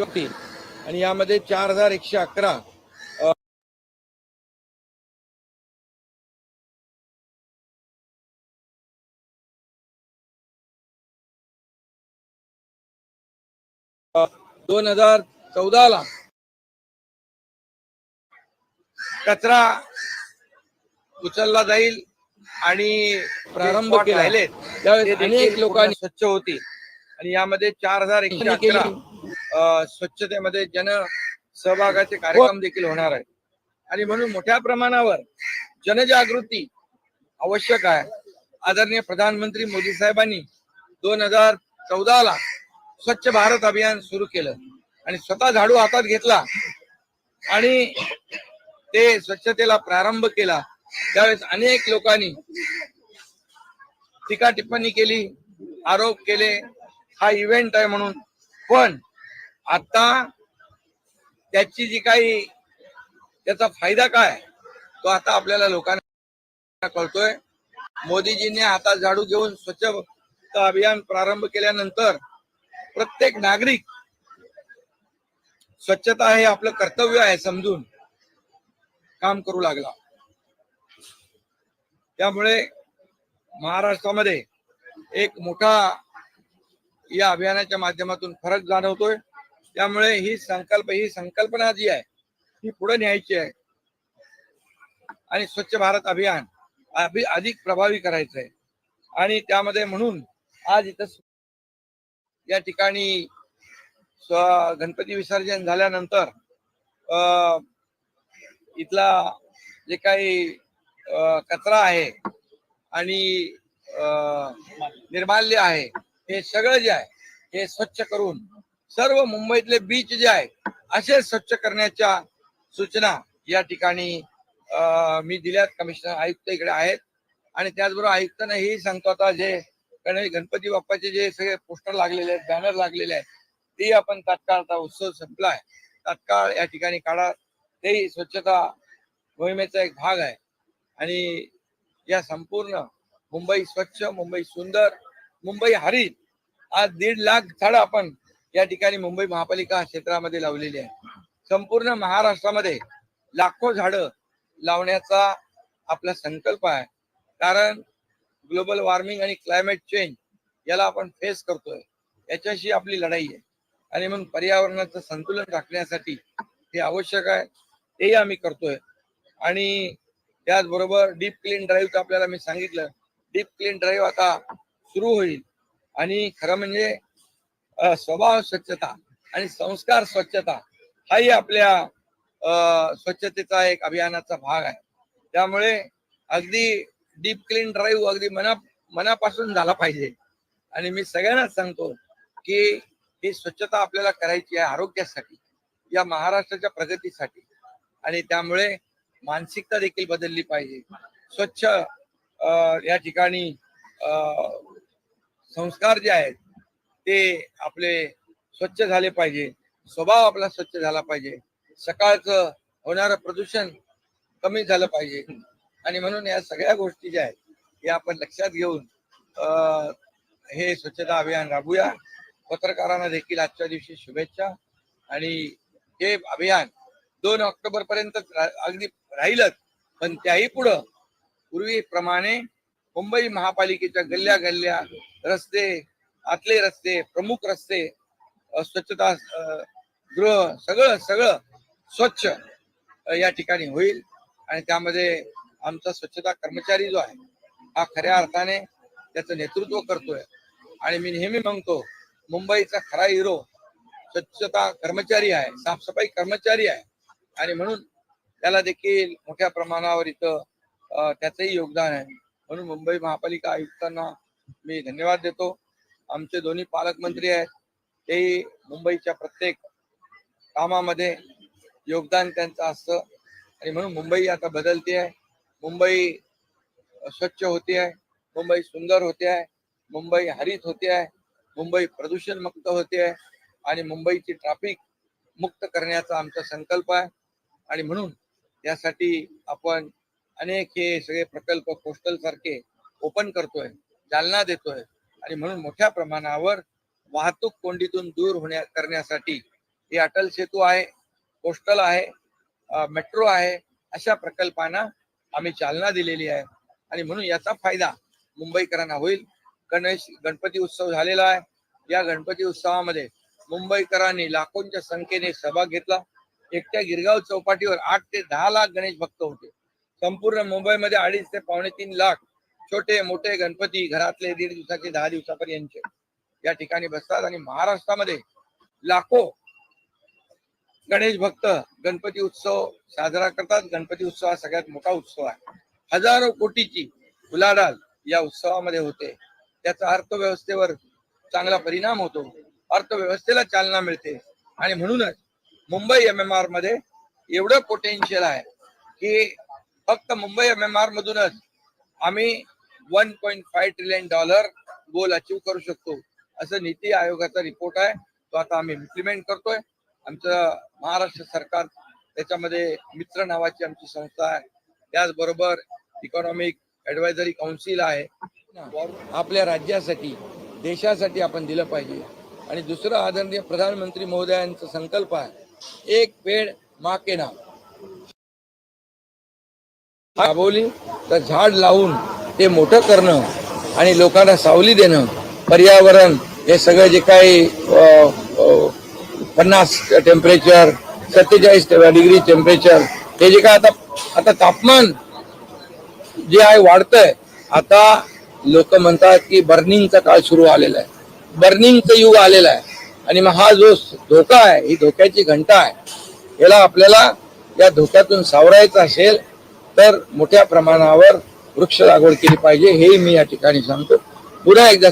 होती. आणि यामध्ये चार हजार एकशे अकरा दोन हजार चौदाला कचरा उचलला जाईल आणि प्रारंभ केला राहिलेत, त्यावेळेस अनेक लोकांनी स्वच्छ होती आणि यामध्ये चार हजार एकशे. अकरा स्वच्छतेमध्ये जन सहभागाचे कार्यक्रम देखील होणार आहे आणि म्हणून मोठ्या प्रमाणावर जनजागृती आवश्यक आहे. आदरणीय प्रधानमंत्री मोदी साहेबांनी दोन हजार चौदाला स्वच्छ भारत अभियान सुरू केलं. आणि स्वतः झाडू हातात घेतला. आणि ते स्वच्छतेला प्रारंभ केला. त्यावेळेस अनेक लोकांनी टीका टिप्पणी केली आरोप केले. हा इव्हेंट आहे म्हणून. पण आता त्याची जी काही त्याचा फायदा काय तो आता आपल्याला लोकांना कळतोय. मोदीजींनी हातात झाडू घेऊन स्वच्छ अभियान प्रारंभ केल्यानंतर प्रत्येक नागरिक स्वच्छता हे आपलं कर्तव्य आहे समजून काम करू लागला. त्यामुळे महाराष्ट्रामध्ये एक मोठा या अभियानाच्या माध्यमातून फरक जाणवतोय. त्यामुळे ही संकल्प ही संकल्पना जी आहे ही पुढे न्यायची आहे. आणि स्वच्छ भारत अभियान अभि अधिक प्रभावी करायचं आहे आणि त्यामध्ये म्हणून आज इथं या ठिकाणी स्व- गणपती विसर्जन झाल्यानंतर इथला जे काही कचरा आहे आणि निर्माल्य आहे हे सगळं जे आहे हे स्वच्छ करून सर्व मुंबईतले बीच जे आहे असे स्वच्छ करण्याच्या सूचना या ठिकाणी मी दिल्यात. कमिशनर आयुक्त इकडे आहेत. आणि त्याचबरोबर आयुक्तांना हेही सांगतो आता जे गणपती बाप्पाचे जे सगळे पोस्टर लागलेले आहेत बॅनर लागलेले आहेत ते आपण तात्काळ आता उत्सव संपलाय. तात्काळ या ठिकाणी काढा. तेही स्वच्छता मोहिमेचा एक भाग आहे. आणि या संपूर्ण मुंबई स्वच्छ मुंबई सुंदर मुंबई हरित आज दीड लाख झाडं आपण या ठिकाणी मुंबई महापालिका क्षेत्रामध्ये लावलेली आहे. संपूर्ण महाराष्ट्रामध्ये लाखो झाडं लावण्याचा आपला संकल्प आहे. कारण ग्लोबल वॉर्मिंग आणि क्लायमेट चेंज याला आपण फेस करतोय. याच्याशी आपली लढाई आहे. आणि म्हणून पर्यावरणाचं संतुलन राखण्यासाठी हे आवश्यक आहे. तेही आम्ही करतोय. आणि त्याचबरोबर डीप क्लीन ड्राईव्ह आपल्याला मी सांगितलं. डीप क्लीन ड्राईव्ह आता सुरू होईल. आणि खरं म्हणजे स्वभाव स्वच्छता आणि संस्कार स्वच्छता हाही आपल्या स्वच्छतेचा एक अभियानाचा भाग आहे. त्यामुळे अगदी डीप क्लीन ड्राईव्ह अगदी मना मनापासून झाला पाहिजे. आणि मी सगळ्यांनाच सांगतो की ही स्वच्छता आपल्याला करायची आहे आरोग्यासाठी या महाराष्ट्राच्या प्रगतीसाठी. आणि त्यामुळे मानसिकता देखील बदलली पाहिजे. स्वच्छ या ठिकाणी संस्कार जे आहेत ते आपले स्वच्छ झाले पाहिजे. स्वभाव आपला स्वच्छ झाला पाहिजे. सकाळचं होणारं प्रदूषण कमी झालं पाहिजे. आणि म्हणून या सगळ्या गोष्टी ज्या आहेत या आपण लक्षात घेऊन हे स्वच्छता अभियान राबूया. पत्रकारांना देखील आजच्या दिवशी शुभेच्छा. आणि हे अभियान दोन ऑक्टोबर पर्यंत अगदी राहीलच. पण त्याही पुढं पूर्वीप्रमाणे मुंबई महापालिकेच्या गल्ल्या गल्ल्या रस्ते आतले रस्ते प्रमुख रस्ते स्वच्छता गृह सगळं सगळं स्वच्छ या ठिकाणी होईल. आणि त्यामध्ये आमचा स्वच्छता कर्मचारी जो आहे हा खऱ्या अर्थाने त्याचं नेतृत्व करतोय. आणि मी नेहमी म्हणतो मुंबईचा खरा हिरो स्वच्छता कर्मचारी आहे साफसफाई कर्मचारी आहे. आणि म्हणून त्याला देखील मोठ्या प्रमाणावर इथं त्याचंही योगदान आहे. म्हणून मुंबई महापालिका आयुक्तांना मी धन्यवाद देतो. आमचे दोन्ही पालकमंत्री आहेत. तेही मुंबईच्या प्रत्येक कामामध्ये योगदान त्यांचं असतं. आणि म्हणून मुंबई आता बदलते आहे. मुंबई स्वच्छ होते आहे. मुंबई सुंदर होते आहे. मुंबई हरित होते आहे. मुंबई प्रदूषण मुक्त होते आहे. आणि मुंबईची ट्रॅफिक मुक्त करण्याचा आमचा संकल्प आहे. आणि म्हणून यासाठी आपण अनेक हे सगळे प्रकल्प कोस्टल सारखे ओपन करतोय. चालना देतोय. आणि म्हणून मोठ्या प्रमाणावर वाहतूक कोंडीतून दूर होण्या करण्यासाठी हे अटल सेतू आहे कोस्टल आहे मेट्रो आहे अशा प्रकल्पांना आम्ही चालना दिलेली आहे. आणि म्हणून याचा फायदा मुंबईकरांना होईल. गणेश गणपती उत्सव झालेला आहे. या गणपती उत्सवामध्ये मुंबईकरांनी लाखोंच्या संख्येने सहभाग घेतला. एकट्या गिरगाव चौपाटीवर आठ ते दहा लाख गणेश भक्त होते. संपूर्ण मुंबईमध्ये अडीच ते पावणे तीन लाख छोटे मोठे गणपती घरातले दीड दिवसाचे दहा दिवसापर्यंतचे. या ठिकाणी बसतात आणि महाराष्ट्रामध्ये लाखो गणेश भक्त गणपती उत्सव साजरा करतात. गणपती उत्सव हा सगळ्यात मोठा उत्सव आहे. हजारो कोटीची उलाढाल या उत्सवामध्ये होते. त्याचा अर्थव्यवस्थेवर चांगला परिणाम होतो. अर्थव्यवस्थेला चालना मिळते. आणि म्हणूनच मुंबई एम एम आरमध्ये एवढं पोटेन्शियल आहे की फक्त मुंबई एम एम आर मधूनच आम्ही one point five trillion dollar goal achieve करू शकतो. असं नीती आयोगाचा रिपोर्ट आहे. तो आता आम्ही इम्प्लिमेंट करतोय. आमचं महाराष्ट्र सरकार त्याच्यामध्ये मित्र नावाची आमची संस्था आहे. त्याचबरोबर इकॉनॉमिक ऍडवायझरी काउन्सिल आहे. आपल्या राज्यासाठी देशासाठी आपण दिलं पाहिजे. आणि दुसरं आदरणीय प्रधानमंत्री महोदयांचा संकल्प आहे. एक पेड मा के नाम राबवली तर झाड लावून ते मोठं करणं आणि लोकांना सावली देणं पर्यावरण हे सगळं जे काही पन्नास टेम्परेचर सत्तेचाळीस डिग्री टेम्परेचर हे जे काय आता आता तापमान जे आहे वाढतंय आता लोक म्हणतात की बर्निंगचा काळ सुरू आलेला आहे. बर्निंगचं युग आलेलं आहे. आणि मग हा जो धोका आहे ही धोक्याची घंटा आहे. याला आपल्याला या धोक्यातून सावरायचं असेल तर मोठ्या प्रमाणावर वृक्ष लागवड केली पाहिजे हे मी या ठिकाणी सांगतो. पुन्हा एकदा